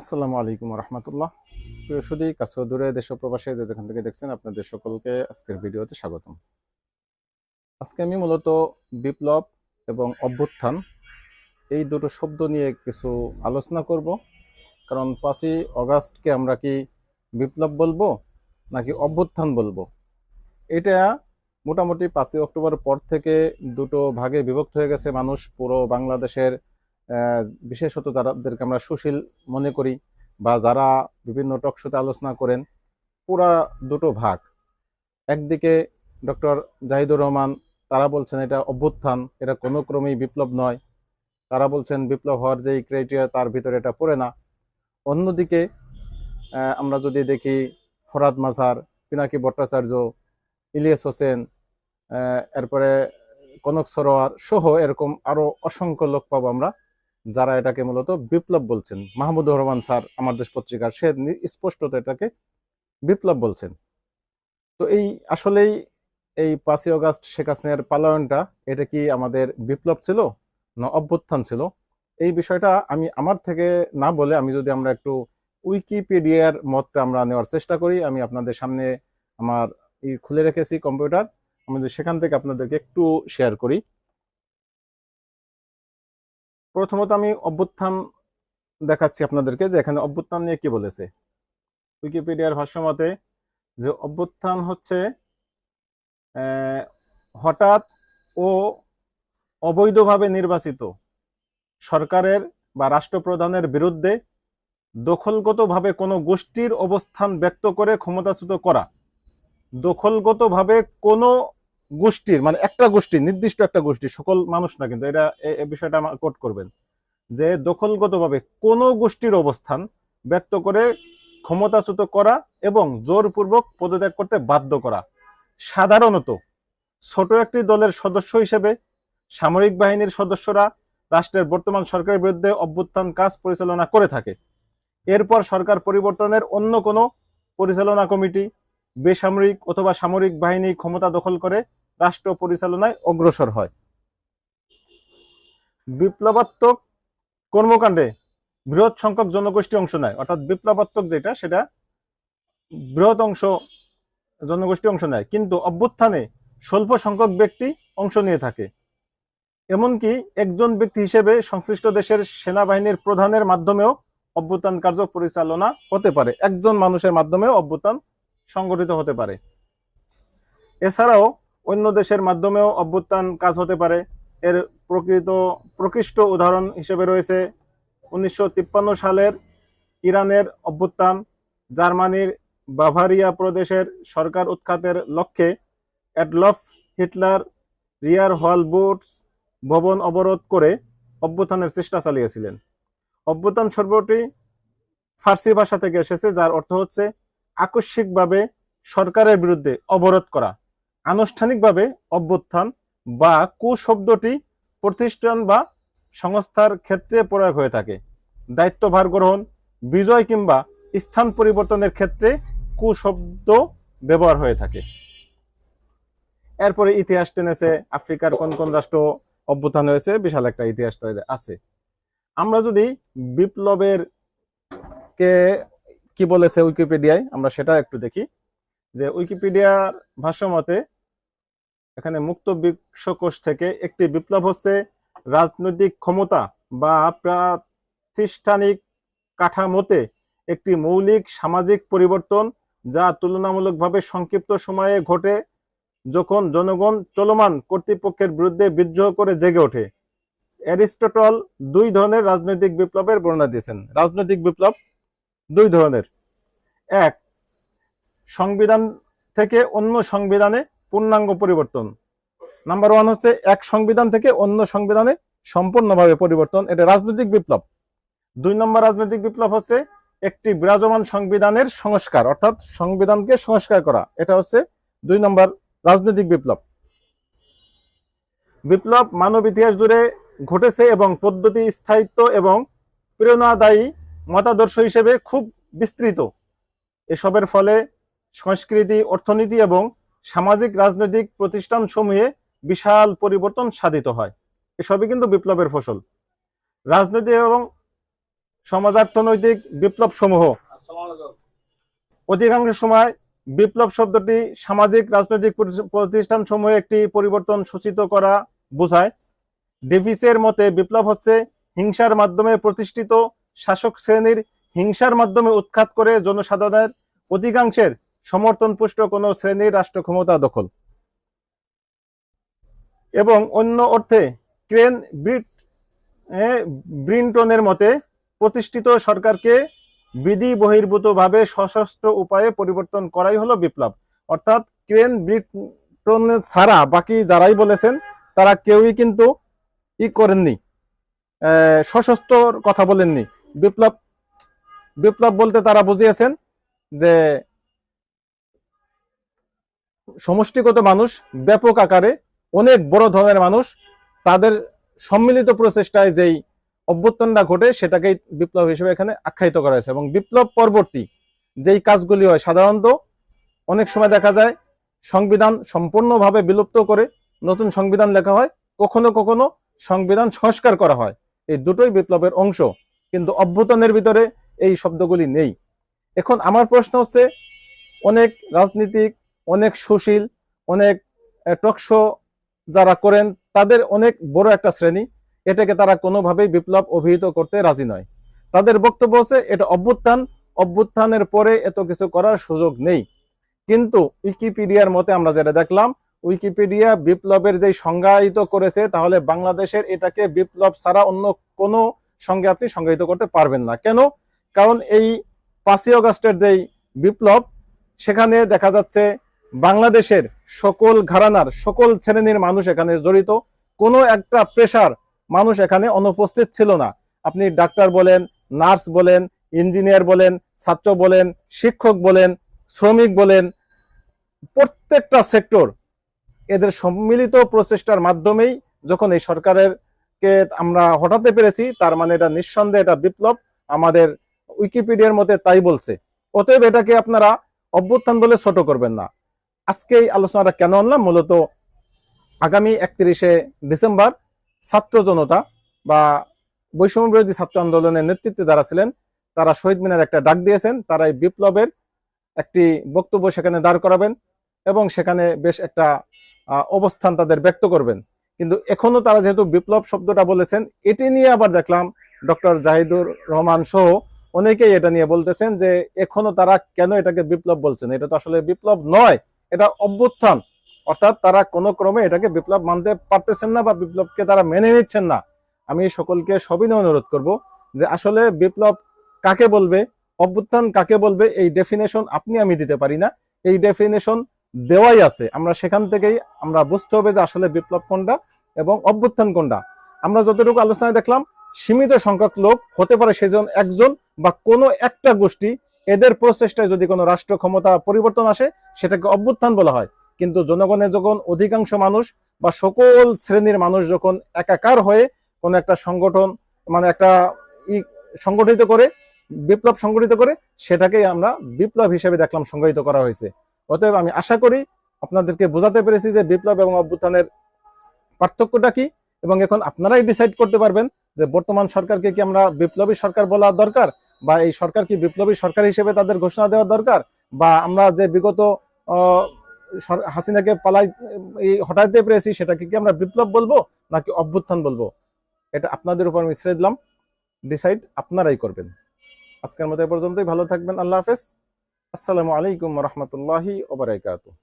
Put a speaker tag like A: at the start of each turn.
A: আসসালামু আলাইকুম রহমতুল্লাহ। প্রিয় সুদী, কাছে দূরে দেশ প্রবাসে যে যেখান থেকে দেখছেন আপনাদের সকলকে আজকের ভিডিওতে স্বাগতম। আজকে আমি মূলত বিপ্লব এবং অভ্যুত্থান এই দুটো শব্দ নিয়ে কিছু আলোচনা করব। কারণ পাঁচই অগাস্টকে আমরা কি বিপ্লব বলব নাকি অভ্যুত্থান বলব? এটা মোটামুটি পাঁচই অক্টোবর পর থেকে দুটো ভাগে বিভক্ত হয়ে গেছে। মানুষ পুরো বাংলাদেশের বিশেষত যারাদেরকে আমরা সুশীল মনে করি বা যারা বিভিন্ন টকশোতে আলোচনা করেন, পুরা দুটো ভাগ। একদিকে ডক্টর জাহিদুর রহমান, তারা বলছেন এটা অভ্যুত্থান, এটা কোনো ক্রমেই বিপ্লব নয়। তারা বলছেন বিপ্লব হওয়ার যেই ক্রাইটেরিয়া তার ভিতরে এটা পড়ে না। অন্যদিকে আমরা যদি দেখি ফরাদ মাঝার পিনাকি ভট্টাচার্য, ইলিয়াস হোসেন এরপরে কনক সরোয়ার সহ এরকম আরও অসংখ্য লোক পাবো আমরা। যারা এটাকে মূলত বিপ্লব বলছেন, মাহমুদুর রহমান স্যার আমার দেশ পত্রিকার, সে স্পষ্টত এটাকে বিপ্লব বলছেন। তো এই আসলেই এই পাঁচই অগাস্ট শেখ হাসিনার পালায়নটা এটা কি আমাদের বিপ্লব ছিল? না অভ্যুত্থান ছিল? এই বিষয়টা আমি আমার থেকে না বলে আমি যদি আমরা একটু উইকিপিডিয়ার মতটা আমরা নেওয়ার চেষ্টা করি, আমি আপনাদের সামনে আমার খুলে রেখেছি কম্পিউটার, আমি সেখান থেকে আপনাদেরকে একটু শেয়ার করি। প্রথমত আমি অভ্যুত্থান দেখাচ্ছি আপনাদেরকে যে এখানে অভ্যুত্থান নিয়ে কি বলেছে। উইকিপিডিয়ার ভাষ্যমতে যে অভ্যুত্থান হচ্ছে হঠাৎ ও অবৈধভাবে নির্বাচিত সরকারের বা রাষ্ট্রপ্রধানের বিরুদ্ধে দখলগতভাবে কোনো গোষ্ঠীর অবস্থান ব্যক্ত করে ক্ষমতাচ্যুত করা, দখলগতভাবে কোনো গোষ্ঠীর মানে একটা গোষ্ঠী, নির্দিষ্ট একটা গোষ্ঠী, সকল মানুষ না কিন্তু এটা এই বিষয়টা কোট করবেন, যে দখলগতভাবে কোনো গোষ্ঠীর অবস্থান ব্যক্ত করে ক্ষমতাচ্যুত করা এবং জোরপূর্বক পদত্যাগ করতে বাধ্য করা। সাধারণত ছোট একটি দলের সদস্য হিসেবে সামরিক বাহিনীর সদস্যরা রাষ্ট্রের বর্তমান সরকারের বিরুদ্ধে অভ্যুত্থান কাজ পরিচালনা করে থাকে। এরপর সরকার পরিবর্তনের অন্য কোনো পরিচালনা কমিটি, বেসামরিক অথবা সামরিক বাহিনী ক্ষমতা দখল করে রাষ্ট্র পরিচালনায় অগ্রসর হয়। বিপ্লবাত্মক কর্মকাণ্ডে বৃহৎ সংখ্যক জনগোষ্ঠী অংশ নেয়। অর্থাৎ বিপ্লবাত্মক যেটা, সেটা বৃহৎ অংশ, জনগোষ্ঠী অংশ নেয়। কিন্তু অভ্যুত্থানে স্বল্প সংখ্যক ব্যক্তি অংশ নিয়ে থাকে। এমনকি একজন ব্যক্তি হিসেবে সংশ্লিষ্ট দেশের সেনাবাহিনীর প্রধানের মাধ্যমেও অভ্যুত্থান কার্য পরিচালনা হতে পারে। একজন মানুষের মাধ্যমেও অভ্যুত্থান সংগঠিত হতে পারে। এছাড়াও অন্য দেশের মাধ্যমেও অভ্যুত্থান কাজ হতে পারে। এর প্রকৃত, প্রকৃষ্ট উদাহরণ হিসেবে রয়েছে উনিশশো তিপ্পান্ন সালের ইরানের অভ্যুত্থান। জার্মানির বাভারিয়া প্রদেশের সরকার উৎখাতের লক্ষ্যে অ্যাডলফ হিটলার রিয়ার হলবুটস ভবন অবরোধ করে অভ্যুত্থানের চেষ্টা চালিয়েছিলেন। অভ্যুত্থান সর্বটি ফার্সি ভাষা থেকে এসেছে, যার অর্থ হচ্ছে আকস্মিকভাবে সরকারের বিরুদ্ধে অবরোধ করা। আনুষ্ঠানিকভাবে অভ্যুত্থান বা কু শব্দটি প্রতিষ্ঠান বা সংস্থার ক্ষেত্রে প্রয়োগ হয়ে থাকে। দায়িত্বভার গ্রহণ, বিজয় কিংবা স্থান পরিবর্তনের ক্ষেত্রে কু শব্দ ব্যবহার হয়ে থাকে। এরপরে ইতিহাস টেনেছে, আফ্রিকার কোন কোন রাষ্ট্র অভ্যুত্থান হয়েছে, বিশাল একটা ইতিহাস আছে। আমরা যদি বিপ্লবের কে কি বলেছে উইকিপিডিয়ায় আমরা সেটা একটু দেখি। যে উইকিপিডিয়ার ভাষ্যমতে এখানে মুক্ত বিশ্বকোষ থেকে একটি বিপ্লব হচ্ছে রাজনৈতিক ক্ষমতা বা প্রাতিষ্ঠানিক কাঠামোতে একটি মৌলিক সামাজিক পরিবর্তন যা তুলনামূলকভাবে সংক্ষিপ্ত সময়ে ঘটে যখন জনগণ চলমান কর্তৃপক্ষের বিরুদ্ধে বিদ্রোহ করে জেগে ওঠে। অ্যারিস্টটল দুই ধরনের রাজনৈতিক বিপ্লবের বর্ণনা দিয়েছেন। রাজনৈতিক বিপ্লব দুই ধরনের। এক, সংবিধান থেকে অন্য সংবিধানে পূর্ণাঙ্গ পরিবর্তন। নাম্বার ওয়ান হচ্ছে এক সংবিধান থেকে অন্য সংবিধানে সম্পূর্ণভাবে পরিবর্তন। এটা রাজনৈতিক বিপ্লব। দুই নম্বর রাজনৈতিক বিপ্লব হচ্ছে একটি বিরাজমান সংবিধানের সংস্কার, অর্থাৎ সংবিধানকে সংস্কার করা। এটা হচ্ছে দুই নম্বর রাজনৈতিক বিপ্লব। বিপ্লব মানব ইতিহাস জুড়ে ঘটেছে এবং পদ্ধতি, স্থায়িত্ব এবং প্রেরণাদায়ী মতাদর্শ হিসেবে খুব বিস্তৃত। এসবের ফলে সংস্কৃতি, অর্থনীতি এবং সামাজিক রাজনৈতিক প্রতিষ্ঠান সমূহে বিশাল পরিবর্তন সাধিত হয়। এসবই কিন্তু বিপ্লবের ফসল। রাজনৈতিক এবং সমাজার্থনৈতিক বিপ্লব সমূহ অধিকাংশ সময় বিপ্লব শব্দটি সামাজিক রাজনৈতিক প্রতিষ্ঠান সমূহে একটি পরিবর্তন সূচিত করা বোঝায়। ডেভিসের মতে বিপ্লব হচ্ছে হিংসার মাধ্যমে প্রতিষ্ঠিত শাসক শ্রেণির হিংসার মাধ্যমে উৎখাত করে জনসাধারণের অধিকাংশের সমর্থন পুষ্ট কোনো শ্রেণির রাষ্ট্র ক্ষমতা দখল। এবং অন্য অর্থে ক্রেন ব্রিট ব্রিন্টনের মতে প্রতিষ্ঠিত সরকারকে বিধি বহির্ভূতভাবে সশস্ত্র উপায়ে পরিবর্তন করাই হলো বিপ্লব। অর্থাৎ ক্রেন ব্রিটন ছাড়া বাকি যারাই বলেছেন তারা কেউই কিন্তু ই করেননি আহ, সশস্ত্রর কথা বলেননি। বিপ্লব বিপ্লব বলতে তারা বুঝিয়েছেন যে সমষ্টিগত মানুষ, ব্যাপক আকারে অনেক বড় ধরনের মানুষ, তাদের সম্মিলিত প্রচেষ্টায় যেই অভ্যুত্থানটা ঘটে, সেটাকেই বিপ্লব হিসেবে এখানে আখ্যায়িত করা হয়েছে। এবং বিপ্লব পরবর্তী যেই কাজগুলি হয়, সাধারণত অনেক সময় দেখা যায়, সংবিধান সম্পূর্ণভাবে বিলুপ্ত করে নতুন সংবিধান লেখা হয়, কখনো কখনো সংবিধান সংস্কার করা হয়। এই দুটোই বিপ্লবের অংশ, কিন্তু অভ্যুত্থানের ভিতরে এই শব্দগুলি নেই। এখন আমার প্রশ্ন হচ্ছে, অনেক রাজনীতিক অনেক সুশীল, অনেক টকশো যারা করেন, তাদের অনেক বড় একটা শ্রেণি। এটাকে তারা কোনোভাবেই বিপ্লব অভিহিত করতে রাজি নয়। তাদের বক্তব্য হচ্ছে, এটা অভ্যুত্থান। অভ্যুত্থানের পরে এত কিছু করার সুযোগ নেই। কিন্তু উইকিপিডিয়ার মতে আমরা যেটা দেখলাম, উইকিপিডিয়া বিপ্লবের যে সংজ্ঞায়িত করেছে, তাহলে বাংলাদেশের এটাকে বিপ্লব ছাড়া অন্য কোনো সঙ্গে আপনি সংজ্ঞায়িত করতে পারবেন না। কেন? কারণ এই পাঁচই অগস্টের যেই বিপ্লব, সেখানে দেখা যাচ্ছে বাংলাদেশের সকল ঘরানার, সকল শ্রেণির মানুষ এখানে জড়িত। কোনো একটা পেশার মানুষ এখানে অনুপস্থিত ছিল না। আপনি ডাক্তার বলেন, নার্স বলেন, ইঞ্জিনিয়ার বলেন, ছাত্র বলেন, শিক্ষক বলেন, শ্রমিক বলেন, প্রত্যেকটা সেক্টর এদের সম্মিলিত প্রচেষ্টার মাধ্যমেই যখন এই সরকারের কে আমরা হটাতে পেরেছি, তার মানে এটা নিঃসন্দেহে এটা বিপ্লব। আমাদের উইকিপিডিয়ার মতে তাই বলছে। অতএব এটাকে আপনারা অভ্যুত্থান বলে ছোট করবেন না। আজকে এই আলোচনাটা কেন আনলাম? মূলত আগামী একত্রিশে ডিসেম্বর ছাত্র জনতা বা বৈষম্য বিরোধী ছাত্র আন্দোলনের নেতৃত্বে যারা ছিলেন, তারা শহীদ মিনার একটা ডাক দিয়েছেন। তারা এই বিপ্লবের একটি বক্তব্য সেখানে দাঁড় করাবেন এবং সেখানে বেশ একটা অবস্থান তাদের ব্যক্ত করবেন। কিন্তু এখনও তারা যেহেতু বিপ্লব শব্দটা বলেছেন, এটি নিয়ে আবার দেখলাম ডক্টর জাহিদুর রহমান সহ অনেকেই এটা নিয়ে বলতেছেন যে এখনও তারা কেন এটাকে বিপ্লব বলছেন? এটা তো আসলে বিপ্লব নয়। এটা অভ্যুত্থান। অর্থাৎ তারা কোনো ক্রমে এটাকে বিপ্লব মানতে পারতেছেন না বা বিপ্লবকে তারা মেনে নিচ্ছেন না। আমি সকলকে সবিনয় অনুরোধ করব যে আসলে বিপ্লব কাকে বলবে, অভ্যুত্থান কাকে বলবে, এই ডেফিনেশন আপনি আমি দিতে পারি না। এই ডেফিনেশন দেওয়াই আছে। আমরা সেখান থেকেই আমরা বুঝতে হবে যে আসলে বিপ্লব কোনটা এবং অভ্যুত্থান কোনটা। আমরা যতটুকু আলোচনায় দেখলাম, সীমিত সংখ্যক লোক হতে পারে সেজন, একজন বা কোনো একটা গোষ্ঠী এদের প্রচেষ্টায় যদি কোনো রাষ্ট্র ক্ষমতা পরিবর্তন আসে, সেটাকে অভ্যুত্থান বলা হয়। কিন্তু জনগণের যখন অধিকাংশ মানুষ বা সকল শ্রেণির মানুষ যখন একাকার হয়ে কোনো একটা সংগঠন মানে একটা ই সংগঠিত করে, বিপ্লব সংগঠিত করে সেটাকেই আমরা বিপ্লব হিসেবে দেখলাম সংজ্ঞায়িত করা হয়েছে। অতএব আমি আশা করি আপনাদেরকে বোঝাতে পেরেছি যে বিপ্লব এবং অভ্যুত্থানের পার্থক্যটা কি এবং এখন আপনারাই ডিসাইড করতে পারবেন যে বর্তমান সরকারকে কি আমরা বিপ্লবী সরকার বলা দরকার বা এই সরকার কি বিপ্লবী সরকার হিসেবে তাদের ঘোষণা দেওয়া দরকার? বা আমরা যে বিগত হাসিনাকে পালাই হটাইতে পেরেছি, সেটাকে কি আমরা বিপ্লব বলব নাকি অভ্যুত্থান বলব? এটা আপনাদের উপর আমি ছেড়ে দিলাম। ডিসাইড আপনারাই করবেন। আজকের মতো এ পর্যন্তই। ভালো থাকবেন। আল্লাহ হাফেজ। আসসালামু আলাইকুম রহমতুল্লাহি ওবরাকাতুহ